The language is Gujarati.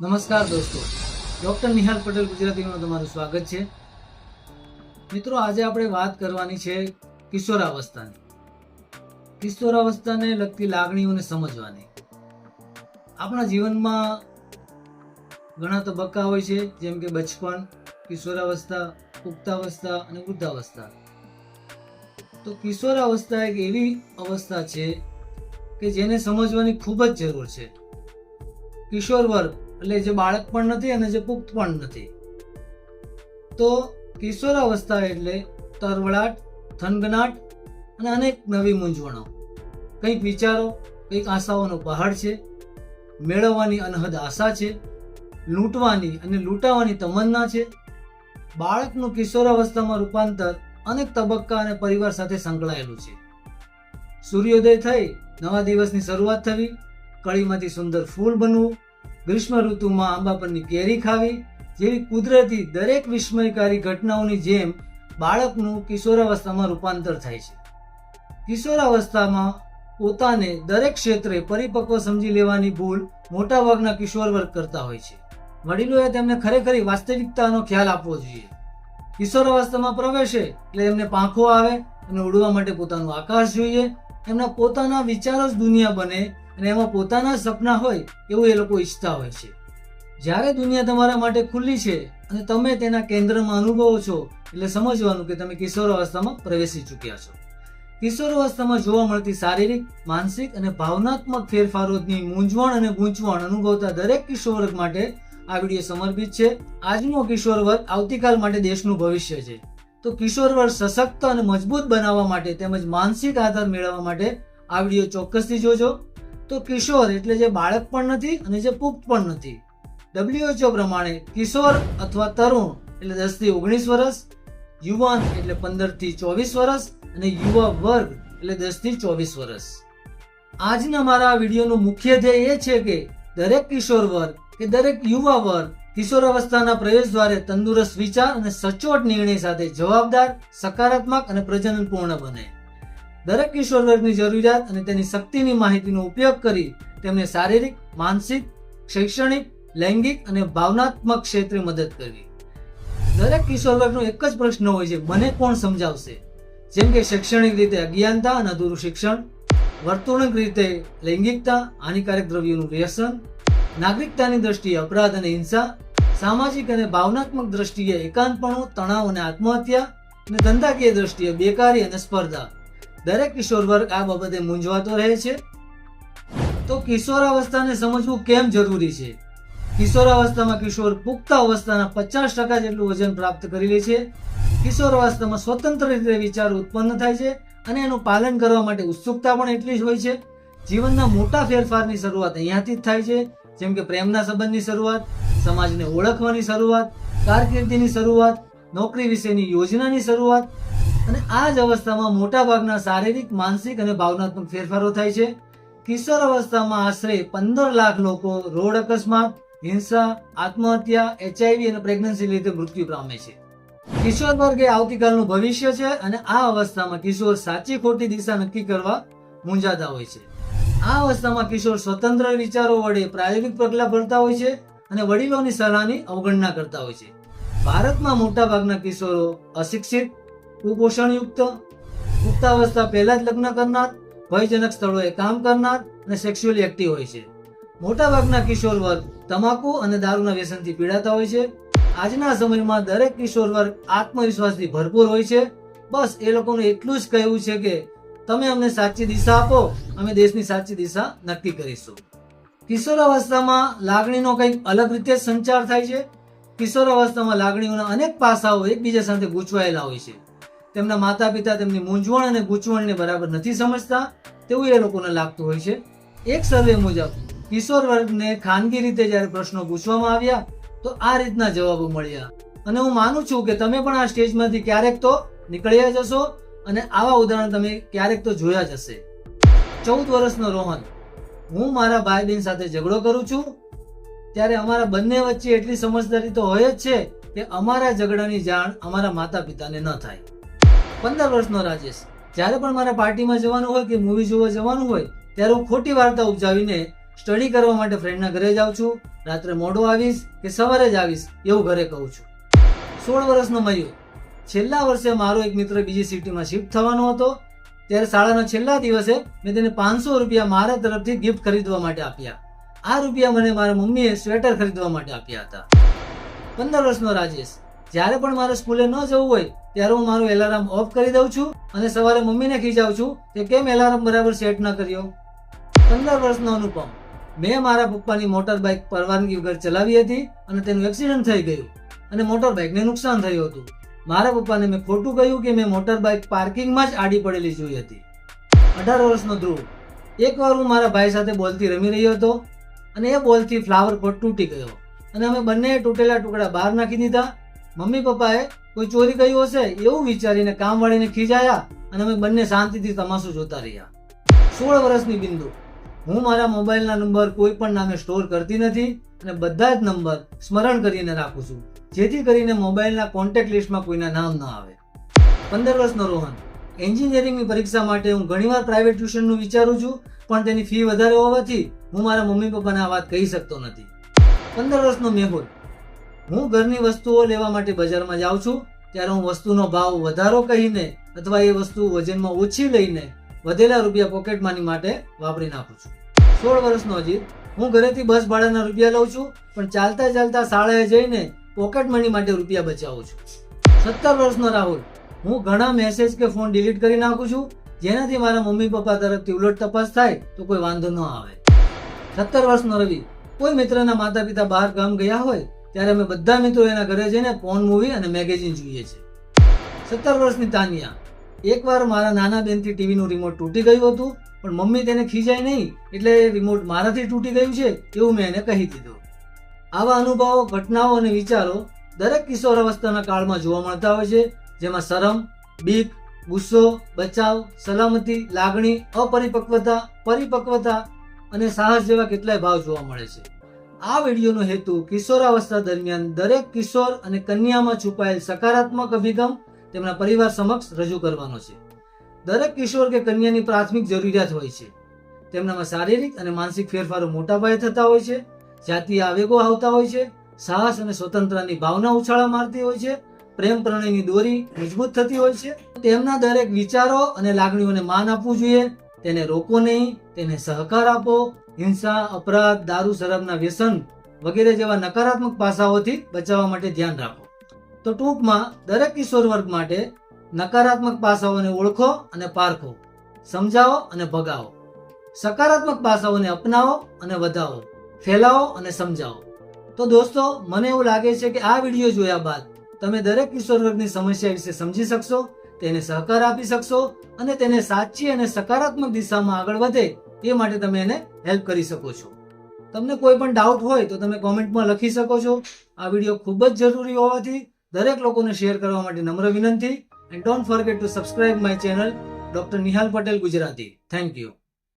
નમસ્કાર દોસ્તો. ડૉક્ટર નિહાલ પટેલ ગુજરાતીમાં તમારું સ્વાગત છે. મિત્રો, આજે આપણે વાત કરવાની છે કિશોરાવસ્થાની. કિશોરાવસ્થાને લગતી લાગણીઓને સમજવાની. આપણા જીવનમાં ઘણા તબક્કા હોય છે, જેમ કે બચપણ, કિશોરાવસ્થા, પુખ્તાવસ્થા અને વૃદ્ધાવસ્થા. તો કિશોરાવસ્થા એક એવી અવસ્થા છે કે જેને સમજવાની ખૂબ જ જરૂર છે. કિશોર વર્ગ એટલે જે બાળક પણ નથી અને જે પુખ્ત પણ નથી. તો કિશોરાવસ્થા એટલે તરવડાટ થનગનાટ અને અનેક નવી મૂંઝવણો. કંઈક વિચારો, કંઈક આશાઓનો પહાડ છે, મેળવવાની અનહદ આશા છે, લૂંટવાની અને લૂંટાવાની તમન્ના છે. બાળકનું કિશોરાવસ્થામાં રૂપાંતર અનેક તબક્કા અને પરિવાર સાથે સંકળાયેલું છે. સૂર્યોદય થઈ, નવા દિવસની શરૂઆત થવી, કળીમાંથી સુંદર ફૂલ બનવું ગ્રીષ્મ ઋતુમાં આંબા પરની કેરી ખાવી, જેવી કુદરતી દરેક વિસ્મયકારી ઘટનાઓની જેમ બાળકનું કિશોરાવસ્થામાં રૂપાંતર થાય છે. કિશોરાવસ્થામાં પોતાને દરેક ક્ષેત્રે પરિપક્વ સમજી લેવાની ભૂલ મોટાભાગના કિશોર વર્ગ કરતા હોય છે. વડીલોએ તેમને ખરેખરી વાસ્તવિકતાનો ખ્યાલ આપવો જોઈએ. કિશોરાવસ્થામાં પ્રવેશે એટલે એમને પાંખો આવે અને ઉડવા માટે પોતાનું આકાશ જોઈએ. એમના પોતાના વિચારો જ દુનિયા બને અને એમાં પોતાના સપના હોય એવું એ લોકો ઈચ્છતા હોય છે. જ્યારે દુનિયા તમારા માટે ખુલ્લી છે અને તમે તેના કેન્દ્રમાં અનુભવો છો, એટલે સમજવાનું કે તમે કિશોરાવસ્થામાં પ્રવેશી ચૂક્યા છો. કિશોરાવસ્થામાં જોવા મળતી શારીરિક, માનસિક અને ભાવનાત્મક ફેરફારોની મૂંઝવણ અને ગૂંચવણ અનુભવતા દરેક કિશોર વર્ગ માટે આ વીડિયો સમર્પિત છે. આજનો કિશોર વર્ગ આવતીકાલ માટે દેશનું ભવિષ્ય છે. તો કિશોર વર્ગ સશક્ત અને મજબૂત બનાવવા માટે તેમજ માનસિક આધાર મેળવવા માટે આ વીડિયો ચોક્કસથી જોજો. તો કિશોર એટલે જે બાળક પણ નથી અને જે પુખ્ત પણ નથી. ડબ્લ્યુએચઓ પ્રમાણે કિશોર અથવા તરુણ એટલે દસથી ઓગણીસ વર્ષ, યુવાન એટલે પંદરથી ચોવીસ વર્ષ અને યુવા વર્ગ એટલે દસથી ચોવીસ વર્ષ. આજના મારા વિડીયોનું મુખ્ય ધ્યેય એ છે કે દરેક કિશોર વર્ગ કે દરેક યુવા વર્ગ કિશોરાવસ્થાના પ્રવેશ દ્વારે તંદુરસ્ત વિચાર અને સચોટ નિર્ણય સાથે જવાબદાર, સકારાત્મક અને પ્રજનનપૂર્ણ બને. દરેક કિશોર વર્ગની જરૂરિયાત અને તેની શક્તિની માહિતીનો ઉપયોગ કરી તેમને શારીરિક, માનસિક, શૈક્ષણિક, લૈંગિક અને ભાવનાત્મક ક્ષેત્રે મદદ કરવી. દરેક કિશોર વર્ગનો એક જ પ્રશ્ન હોય છે, મને કોણ સમજાવશે? જેમ કે શૈક્ષણિક રીતે અજ્ઞાનતા અને અધૂરું શિક્ષણ, વર્તણૂક રીતે લૈંગિકતા, હાનિકારક દ્રવ્યોનું વ્યસન, નાગરિકતાની દ્રષ્ટિએ અપરાધ અને હિંસા, સામાજિક અને ભાવનાત્મક દ્રષ્ટિએ એકાંતપણું, તણાવ અને આત્મહત્યા, અને ધંધાકીય દ્રષ્ટિએ બેકારી અને સ્પર્ધા. દરેક કિશોર વર્ગ આ બાબતે મૂંઝવાતો રહે છે? તો કિશોરાવસ્થાને સમજવું કેમ જરૂરી છે? કિશોરાવસ્થામાં કિશોર પુખ્ત અવસ્થાના પચાસ ટકા જેટલું વજન પ્રાપ્ત કરી લે છે. કિશોરાવસ્થામાં સ્વતંત્ર રીતે વિચાર ઉત્પન્ન થાય છે અને એનું પાલન કરવા માટે ઉત્સુકતા પણ એટલી જ હોય છે. જીવનના મોટા ફેરફારની શરૂઆત અહીંયાથી જ થાય છે. જેમ કે પ્રેમના સંબંધની શરૂઆત, સમાજને ઓળખવાની શરૂઆત, કારકિર્દીની શરૂઆત, નોકરી વિશેની યોજનાની શરૂઆત અને આ જ અવસ્થામાં મોટાભાગના શારીરિક, માનસિક અને ભાવનાત્મક ફેરફારો થાય છે. કિશોર અવસ્થામાં આશરે પંદર લાખ લોકો રોડ અકસ્માત, હિંસા, આત્મહત્યા એચઆઈવી અને પ્રેગ્નન્સી લીધે મૃત્યુ પામે છે. કિશોર વર્ગ એ આવતીકાલનું ભવિષ્ય છે અને આ અવસ્થામાં કિશોર સાચી ખોટી દિશા નક્કી કરવા મૂંઝાતા હોય છે. આ અવસ્થામાં કિશોર સ્વતંત્ર વિચારો વડે પ્રાયોગિક પગલાં ભરતા હોય છે અને વડીલોની સલાહની અવગણના કરતા હોય છે. ભારતમાં મોટાભાગના કિશોરો અશિક્ષિત કુપોષણયુક્ત, પુખ્તાવસ્થા પહેલા જ લગ્ન કરનાર, ભયજનક સ્થળોએ કામ કરનાર અને સેક્સ્યુઅલી એક્ટિવ હોય છે. મોટાભાગના કિશોર વર્ગ તમાકુ અને દારૂના વ્યસનથી પીડાતા હોય છે. આજના સમયમાં દરેક કિશોર વર્ગ આત્મવિશ્વાસથી ભરપૂર હોય છે. બસ એ લોકોનું એટલું જ કહેવું છે કે તમે અમને સાચી દિશા આપો, અમે દેશની સાચી દિશા નક્કી કરીશું. કિશોરાવસ્થામાં લાગણીનો કંઈક અલગ રીતે સંચાર થાય છે. કિશોરાવસ્થામાં લાગણીઓના અનેક પાસાઓ એકબીજા સાથે ગૂંચવાયેલા હોય છે. તેમના માતા પિતા તેમની મૂંઝવણ અને ગૂંચવણને બરાબર નથી સમજતા, તેવું એ લોકોને લાગતું હોય છે. એક સર્વે મુજબ, કિશોર વર્ગને ખાનગી રીતે જ્યારે પ્રશ્નો પૂછવામાં આવ્યા, તો આ રીતના જવાબો મળ્યા. અને હું માનું છું કે તમે પણ આ સ્ટેજમાંથી ક્યારેક તો નીકળ્યા જશો અને આવા ઉદાહરણ તમે ક્યારેક તો જોયા જ હશે. ચૌદ વર્ષનો રોહન, હું મારા ભાઈ બહેન સાથે ઝઘડો કરું છું. ત્યારે અમારા બંને વચ્ચે એટલી સમજદારી તો હોય જ છે કે અમારા ઝઘડાની જાણ અમારા માતા પિતાને ન થાય. પંદર વર્ષનો રાજેશ જ્યારે પણ મારે પાર્ટીમાં જવાનું હોય કે મૂવી જોવા જવાનું હોય, ત્યારે હું ખોટી વાર્તા ઉપજાવીને સ્ટડી કરવા માટે ફ્રેન્ડના ઘરે જાઉં છું. રાત્રે મોડો આવીશ કે સવારે જ આવીશ એવું ઘરે કહું છું. સોળ વર્ષનો મયુર છેલ્લા વર્ષે મારો એક મિત્ર બીજી સિટીમાં શિફ્ટ થવાનો હતો. ત્યારે શાળાના છેલ્લા દિવસે મેં તેને પાંચસો રૂપિયા મારા તરફથી ગિફ્ટ ખરીદવા માટે આપ્યા. આ રૂપિયા મને મારા મમ્મીએ સ્વેટર ખરીદવા માટે આપ્યા હતા. પંદર વર્ષનો રાજેશ જ્યારે પણ મારે સ્કૂલે ન જવું હોય, ત્યારે હું મારું એલાર્મ ઓફ કરી દઉં છું અને સવારે મમ્મીને ખીજાવું છું કે કેમ એલાર્મ બરાબર સેટ ન કર્યો. પંદર વર્ષનો અનુપમ. મેં મારા પપ્પાની મોટર બાઇક પરવાનગી વગર ચલાવી હતી અને તેનું એક્સિડન્ટ થઈ ગયું અને મોટર બાઇકને નુકસાન થયું હતું. મારા પપ્પાને મેં ખોટું કહ્યું કે મેં મોટર બાઇક પાર્કિંગમાં જ આડી પડેલી જોઈ હતી. અઢાર વર્ષનો ધ્રુવ. એકવાર હું મારા ભાઈ સાથે બોલથી રમી રહ્યો હતો અને એ બોલથી ફ્લાવર પોટ તૂટી ગયો અને અમે બંને તૂટેલા ટુકડા બહાર નાખી દીધા મમ્મી પપ્પાએ કોઈ ચોરી કર્યું હશે એવું વિચારીને કામવાળીને ખીજાયા અને અમે બંને શાંતિથી તમાશો જોતા રહ્યા. સોળ વર્ષની બિંદુ. હું મારા મોબાઈલના નંબર કોઈ પણ નામે સ્ટોર કરતી નથી અને બધા જ નંબર સ્મરણ કરીને રાખું છું, જેથી કરીને મોબાઈલના કોન્ટેક્ટ લિસ્ટમાં કોઈના નામ ન આવે. પંદર વર્ષનો રોહન. એન્જિનિયરિંગની પરીક્ષા માટે હું ઘણીવાર પ્રાઇવેટ ટ્યુશનનું વિચારું છું, પણ તેની ફી વધારે હોવાથી હું મારા મમ્મી પપ્પાને આ વાત કહી શકતો નથી. પંદર વર્ષનો મેહુલ. હું ઘરની વસ્તુઓ લેવા માટે બજારમાં જાઉં છું, ત્યારે હું વસ્તુનો ભાવ વધારો કહીને અથવા એ વસ્તુ વજનમાં ઓછી લઈને વધેલા રૂપિયા પોકેટ મની માટે વાપરી નાખું છું. સોળ વર્ષનો અજીત હું ઘરેથી બસ ભાડાના રૂપિયા લઉં છું, પણ ચાલતા ચાલતા શાળાએ જઈને પોકેટ મની માટે રૂપિયા બચાવું છું. સત્તર વર્ષનો રાહુલ, હું ઘણા મેસેજ કે ફોન ડિલીટ કરી નાખું છું, જેનાથી મારા મમ્મી પપ્પા તરફથી ઉલટ તપાસ થાય તો કોઈ વાંધો ન આવે. સત્તર વર્ષનો રવિ, કોઈ મિત્રના માતા પિતા બહાર ગામ ગયા હોય ત્યારે અમે બધા મિત્રો એના ઘરે જઈને ફોન મૂવી અને મેગેઝિન જોઈએ છીએ સત્તર વર્ષની તાનિયા. એકવાર મારા નાના બેનથી ટીવીનું રિમોટ તૂટી ગયું હતું, પણ મમ્મી તેને ખીજાય નહીં, એટલે રિમોટ મારાથી તૂટી ગયું છે એવું મેં એને કહી દીધું. આવા અનુભવો, ઘટનાઓ અને વિચારો દરેક કિશોરાવસ્થાના કાળમાં જોવા મળતા હોય છે, જેમાં શરમ, બીક, ગુસ્સો, બચાવ, સલામતી, લાગણી, અપરિપક્વતા, પરિપક્વતા અને સાહસ જેવા કેટલાય ભાવ જોવા મળે છે. આ વિડીયોનો હેતુ કિશોરાવસ્થા દરમિયાન દરેક કિશોર અને કન્યામાં છુપાયેલ સકારાત્મક અભિગમ તેમના પરિવાર સમક્ષ રજૂ કરવાનો છે. દરેક કિશોર કે કન્યાની પ્રાથમિક જરૂરિયાત હોય છે. તેમનામાં શારીરિક અને માનસિક ફેરફારો મોટા પાયે થતા હોય છે. જાતીય આવેગો આવતા હોય છે. સાહસ અને સ્વતંત્રતાની ભાવના ઉછાળા મારતી હોય છે. પ્રેમ પ્રણયની દોરી મજબૂત થતી હોય છે. તેમના દરેક વિચારો અને લાગણીઓને માન આપવું જોઈએ. તેને રોકો નહીં, તેને સહકાર આપો હિંસા, અપરાધ, દારૂ, શરાબના વ્યસન વગેરે જેવા નકારાત્મક પાસાઓથી બચાવવા માટે ધ્યાન રાખો. તો ટૂંકમાં દરેક કિશોર વર્ગ માટે નકારાત્મક પાસાઓને ઓળખો અને પારખો સમજાવો અને ભગાવો. સકારાત્મક પાસાઓને અપનાવો અને વધાવો. ફેલાવો અને સમજાવો. તો દોસ્તો, મને એવું લાગે છે કે આ વીડિયો જોયા બાદ તમે દરેક કિશોર વર્ગની સમસ્યા વિશે સમજી શકશો, તેને સહકાર આપી શકશો અને તેને સાચી અને સકારાત્મક દિશામાં આગળ વધે એ માટે તમે એને હેલ્પ કરી શકો છો. તમને કોઈ પણ ડાઉટ હોય તો તમે કોમેન્ટમાં લખી શકો છો. આ વીડિયો ખૂબ જ જરૂરી હોવાથી દરેક લોકોને શેર કરવા માટે નમ્ર વિનંતી. And don't forget to subscribe my channel doctor Nihal Patel Gujarati thank you